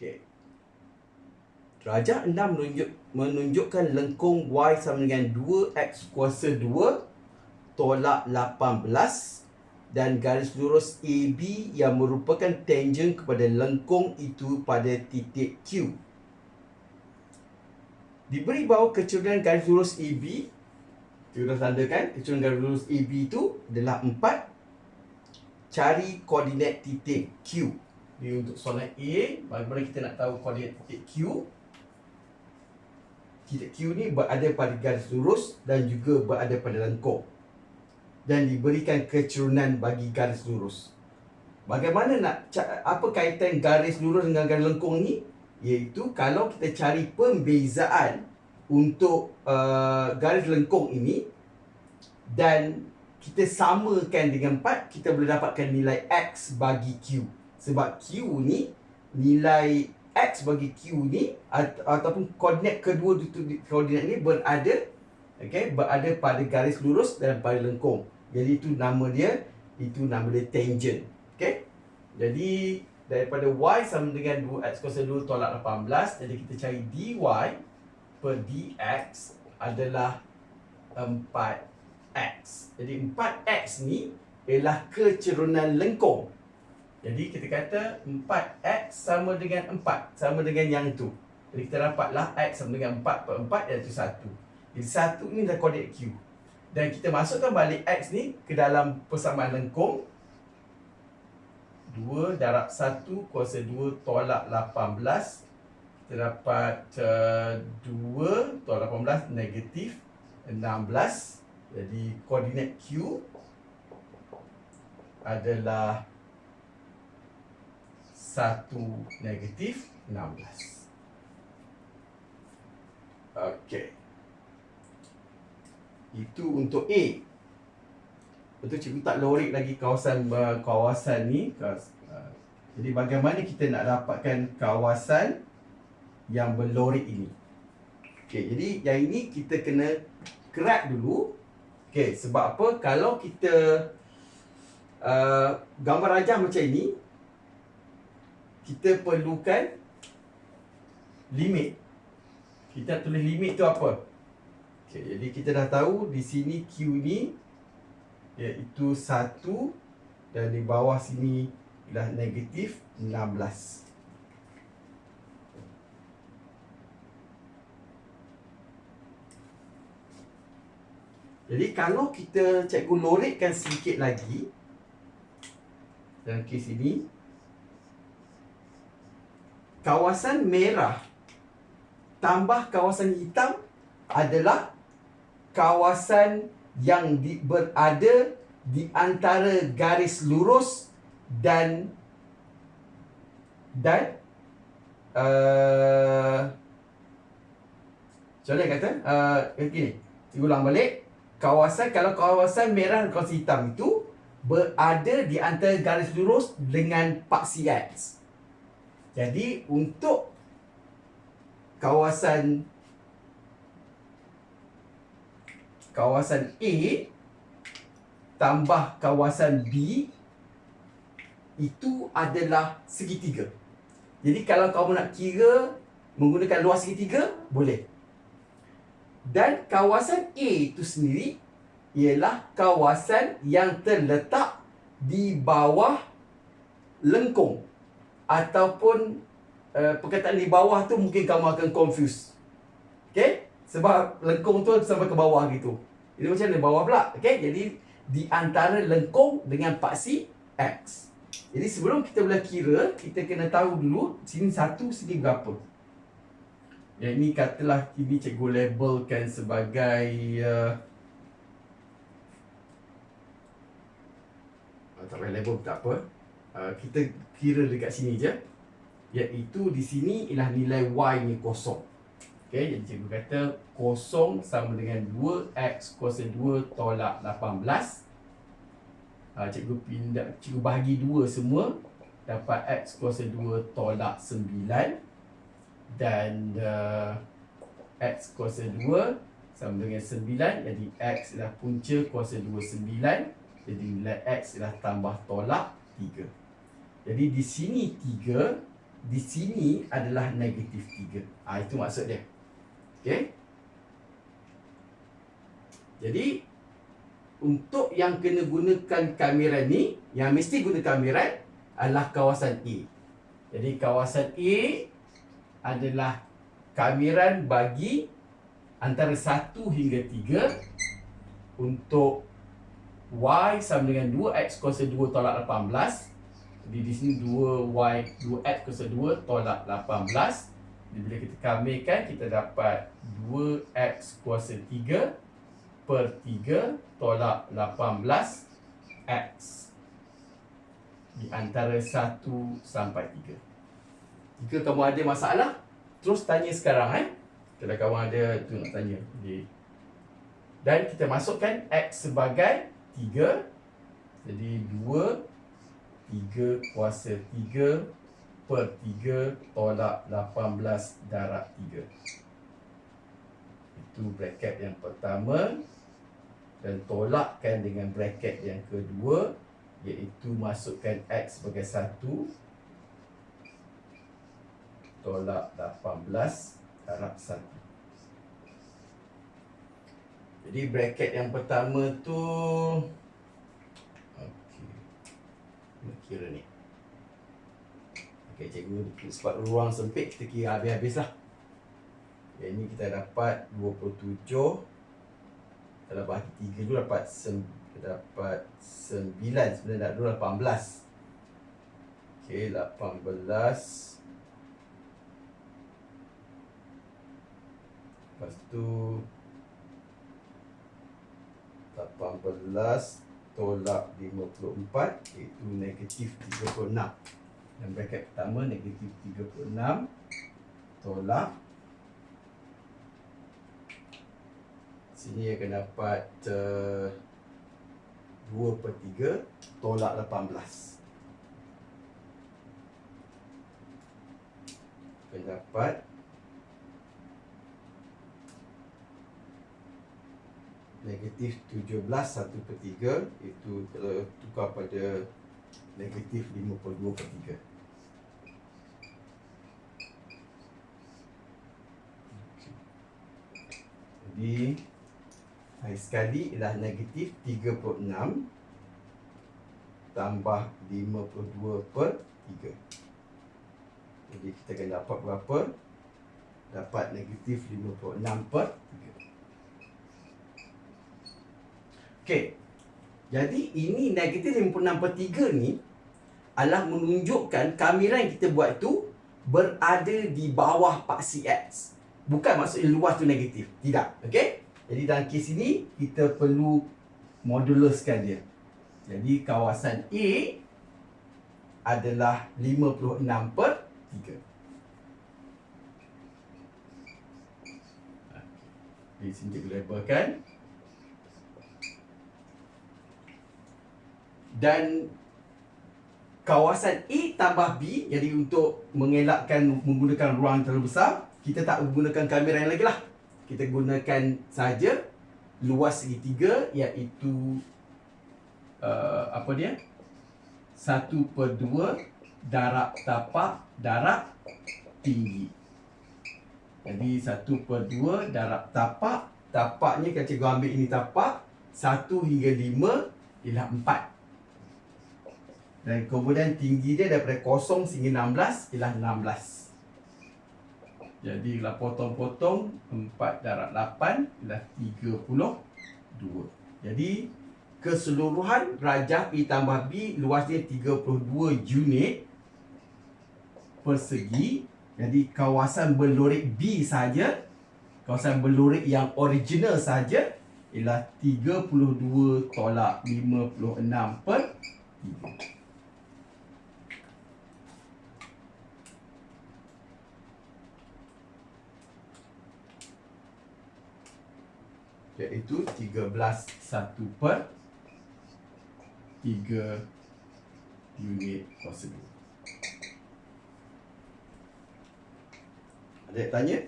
Okey. Rajah 6 menunjuk, menunjukkan lengkung Y sama dengan 2X kuasa 2 tolak 18 dan garis lurus AB yang merupakan tangent kepada lengkung itu pada titik Q. Diberi bahawa kecerunan garis lurus AB kita dah tandakan kecerunan garis lurus AB itu adalah 4 cari koordinat titik Q. Ini untuk soalan A, bagaimana kita nak tahu koordinat titik Q? Titik Q ni berada pada garis lurus dan juga berada pada lengkung dan diberikan kecerunan bagi garis lurus. Bagaimana nak apa kaitan garis lurus dengan garis lengkung ni? Iaitu kalau kita cari pembezaan untuk uh, garis lengkung ini dan kita samakan dengan 4, kita boleh dapatkan nilai X bagi Q. Sebab Q ni, nilai X bagi Q ni ataupun koordinat kedua koordinat ni berada okay, berada pada garis lurus dan pada lengkung. Jadi itu nama dia, itu nama dia tangent. Okay? Jadi daripada Y sama dengan 2X kuasa 2 tolak 18. Jadi kita cari dy per dx adalah 4x. Jadi 4x ni ialah kecerunan lengkung. Jadi kita kata 4x sama dengan 4. Sama dengan yang itu. Jadi kita dapatlah x sama dengan 4 per 4 iaitu 1. Jadi 1 ni adalah koordinat Q. Dan kita masukkan balik X ni ke dalam persamaan lengkung 2 darab 1 kuasa 2 tolak 18 Kita dapat uh, 2 tolak 18 negatif 16 Jadi koordinat Q adalah 1 negatif 16 Okay itu untuk A. Betul cikgu tak lorik lagi kawasan uh, kawasan ni. Uh, jadi bagaimana kita nak dapatkan kawasan yang berlorik ini? Okey, jadi yang ini kita kena crack dulu. Okey, sebab apa? Kalau kita uh, gambar rajah macam ini, kita perlukan limit. Kita tulis limit tu apa? Okay, jadi kita dah tahu di sini Q ni iaitu 1 dan di bawah sini ialah negatif 16. Jadi kalau kita cikgu lorikkan sedikit lagi dalam kes ini kawasan merah. Tambah kawasan hitam adalah kawasan yang di, berada di antara garis lurus dan dan uh, Macam kata? Uh, Begini Ulang balik. Kawasan Kalau kawasan merah dan kawasan hitam itu Berada di antara garis lurus Dengan paksi X Jadi untuk Kawasan kawasan A tambah kawasan B itu adalah segitiga. Jadi kalau kamu nak kira menggunakan luas segitiga, boleh. Dan kawasan A itu sendiri ialah kawasan yang terletak di bawah lengkung ataupun uh, perkataan di bawah tu mungkin kamu akan confuse. Okay? Sebab lengkung tu sampai ke bawah gitu. Jadi macam mana bawah pula? Okey, jadi di antara lengkung dengan paksi X. Jadi sebelum kita boleh kira, kita kena tahu dulu sini satu, sini berapa. Yang ini katalah ini cikgu labelkan sebagai uh, tak payah label tak apa. Uh, kita kira dekat sini je. Iaitu di sini ialah nilai Y ni kosong. Okay, jadi cikgu kata kosong sama dengan 2x kuasa 2 tolak 18 uh, Cikgu pindah, cikgu bahagi 2 semua. Dapat x kuasa 2 tolak 9 Dan uh, x kuasa 2 sama dengan 9 Jadi x adalah punca kuasa 2 9 Jadi nilai x adalah tambah tolak 3 Jadi di sini 3 di sini adalah negatif 3. Ah ha, itu maksud dia. Okey. Jadi untuk yang kena gunakan kamera ni, yang mesti guna kamera adalah kawasan A. Jadi kawasan A adalah kamiran bagi antara 1 hingga 3 untuk Y sama dengan 2X kuasa 2 tolak 18 Jadi di sini 2Y 2X kuasa 2 tolak 18 Jadi bila kita kamirkan kita dapat 2X kuasa 3 per 3 tolak 18 X. Di antara 1 sampai 3 Jika kamu ada masalah Terus tanya sekarang eh. Kalau kamu ada tu nak tanya. Dan kita masukkan X sebagai 3 Jadi 2 3 kuasa 3 per 3 tolak 18 darab 3 Itu bracket yang pertama. Dan tolakkan dengan bracket yang kedua Iaitu masukkan X sebagai 1 Tolak 18 darab 1 jadi bracket yang pertama tu Okey. Kira ni. Okey, cikgu sebab ruang sempit kita kira habis-habis lah. Okay, ini kita dapat 27 Kalau bahagi 3 dulu dapat sem, dapat 9 Sebenarnya dah dulu 18 Okey, 18 Lepas tu 18 tolak 54 iaitu negatif 36 dan bracket pertama negatif 36 tolak. Sini akan dapat uh, 2 per 3 tolak 18 akan dapat negatif 17 1 per 3 itu kalau tukar pada negatif 52 per 3 jadi hari sekali ialah negatif 36 tambah 52 per 3 jadi kita akan dapat berapa? Dapat negatif 56 per 3 Okey. Jadi ini negatif 56 per 3 ni adalah menunjukkan kamera yang kita buat tu berada di bawah paksi X. Bukan maksudnya luas tu negatif. Tidak. Okey. Jadi dalam kes ini kita perlu moduluskan dia. Jadi kawasan A adalah 56 per 3. Di sini kita labelkan dan kawasan A tambah B jadi untuk mengelakkan menggunakan ruang terlalu besar kita tak menggunakan kamera yang lagi lah. Kita gunakan saja luas segitiga iaitu uh, apa dia? 1 per 2 darab tapak darab tinggi. Jadi 1 per 2 darab tapak tapaknya kalau cikgu ambil ini tapak 1 hingga 5 ialah 4 dan kemudian tinggi dia daripada kosong sehingga 16 ialah 16. Jadi kalau potong-potong 4 darab 8 ialah 32. Jadi keseluruhan rajah P tambah B luasnya 32 unit persegi. Jadi kawasan belurik B saja, kawasan belurik yang original saja ialah 32 tolak 56 per 3. Iaitu 13 1 per 3 unit prosedur. Ada yang tanya?